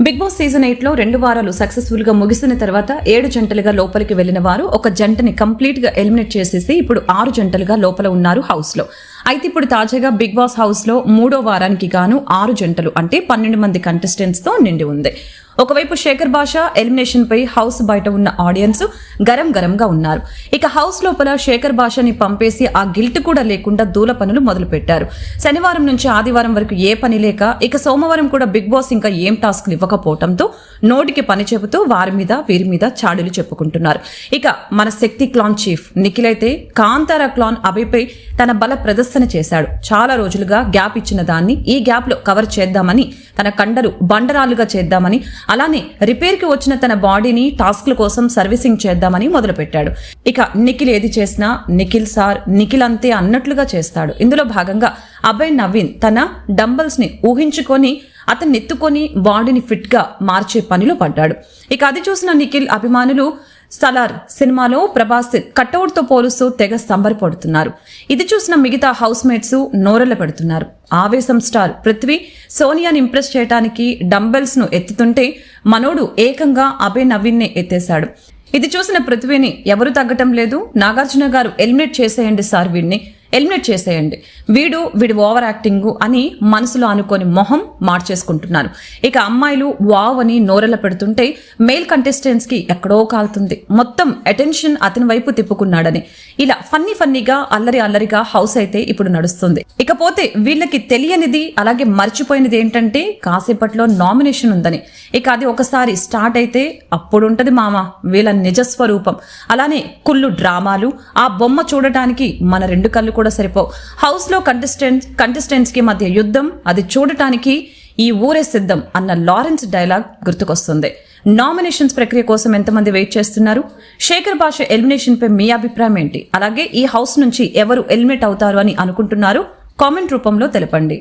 Big boss season ఎయిట్లో రెండు వారాలు సక్సెస్ఫుల్గా ముగిసిన తర్వాత ఏడు జంటలుగా లోపలికి వెళ్ళిన వారు ఒక జంటని కంప్లీట్గా ఎలిమినేట్ చేసేసి ఇప్పుడు ఆరు జంటలుగా లోపల ఉన్నారు హౌస్లో అయితే ఇప్పుడు తాజాగా బిగ్ బాస్ హౌస్లో మూడో వారానికి గాను ఆరు జంటలు అంటే పన్నెండు మంది కంటెస్టెంట్స్తో నిండి ఉంది. ఒకవైపు శేఖర్ బాషా ఎలిమినేషన్ పై హౌస్ బయట ఉన్న ఆడియన్స్ గరం గరంగా ఉన్నారు. ఇక హౌస్ లోపల శేఖర్ బాషాని పంపేసి ఆ గిల్ట్ కూడా లేకుండా దూల పనులు మొదలు పెట్టారు శనివారం నుంచి ఆదివారం వరకు ఏ పని లేక ఇక సోమవారం కూడా బిగ్ బాస్ ఇంకా ఏం టాస్క్లు ఇవ్వకపోవడంతో నోటికి పని చెబుతూ వారి మీద వీరి మీద చాడులు చెప్పుకుంటున్నారు. ఇక మన శక్తి క్లాన్ చీఫ్ నిఖిల్ అయితే కాంతారా క్లాన్ అభిపై తన బల ప్రదర్శన చేశాడు. చాలా రోజులుగా గ్యాప్ ఇచ్చిన దాన్ని ఈ గ్యాప్లో కవర్ చేద్దామని తన కండలు బండరాలుగా చేద్దామని అలానే రిపేర్కి వచ్చిన తన బాడీని టాస్క్ల కోసం సర్వీసింగ్ చేద్దామని మొదలుపెట్టాడు. ఇక నిఖిల్ ఏది చేసినా నిఖిల్ సార్ నిఖిల్ అంతే అన్నట్లుగా చేస్తాడు. ఇందులో భాగంగా అభయ్ నవీన్ తన డంబల్స్ని ఊహించుకొని అతన్ని ఎత్తుకొని బాడీని ఫిట్గా మార్చే పనిలో పడ్డాడు. ఇక అది చూసిన నిఖిల్ అభిమానులు సలార్ సినిమాలో ప్రభాస్ కట్అవుట్తో పోలుస్తూ తెగ సంబరపడుతున్నారు ఇది చూసిన మిగతా హౌస్ మేట్స్ నోరెళ్ళ పెడుతున్నారు. ఆవేశం స్టార్ పృథ్వీ సోనియాని ఇంప్రెస్ చేయడానికి డంబెల్స్ను ఎత్తుతుంటే మనోడు ఏకంగా అభయ్ నవీన్నే ఎత్తేశాడు. ఇది చూసిన పృథ్వీని ఎవరు తగ్గటం లేదు. నాగార్జున గారు ఎలిమినేట్ చేసేయండి సార్ వీడిని. ఎలిమినేట్ చేసేయండి. వీడు వీడి ఓవర్ యాక్టింగ్ అని మనసులో అనుకొని మొహం మార్చేసుకుంటున్నారు. ఇక అమ్మాయిలు వావ్ అని నోరెల పెడుతుంటే మేల్ కంటెస్టెంట్స్కి ఎక్కడో కాలుతుంది. మొత్తం అటెన్షన్ అతని వైపు తిప్పుకున్నాడని. ఇలా ఫన్నీ ఫన్నీగా అల్లరి అల్లరిగా హౌస్ అయితే ఇప్పుడు నడుస్తుంది. ఇకపోతే వీళ్ళకి తెలియనిది అలాగే మర్చిపోయినది ఏంటంటే కాసేపట్లో నామినేషన్ ఉందని. ఇక అది ఒకసారి స్టార్ట్ అయితే అప్పుడుంటది మామ వీళ్ళ నిజస్వరూపం. అలానే కుళ్ళు డ్రామాలు ఆ బొమ్మ చూడటానికి మన రెండు కళ్ళు కూడా సరిపోవు. హౌస్లో కంటెస్టెంట్ కంటెస్టెంట్స్కి మధ్య యుద్ధం అది చూడటానికి ఈ ఊరే సిద్ధం అన్న లారెన్స్ డైలాగ్ గుర్తుకొస్తుంది. నామినేషన్స్ ప్రక్రియ కోసం ఎంతమంది వెయిట్ చేస్తున్నారు? శేఖర్ భాష ఎలిమినేషన్పై మీ అభిప్రాయం ఏంటి? అలాగే ఈ హౌస్ నుంచి ఎవరు ఎలిమినేట్ అవుతారు అని అనుకుంటున్నారు? కామెంట్ రూపంలో తెలపండి.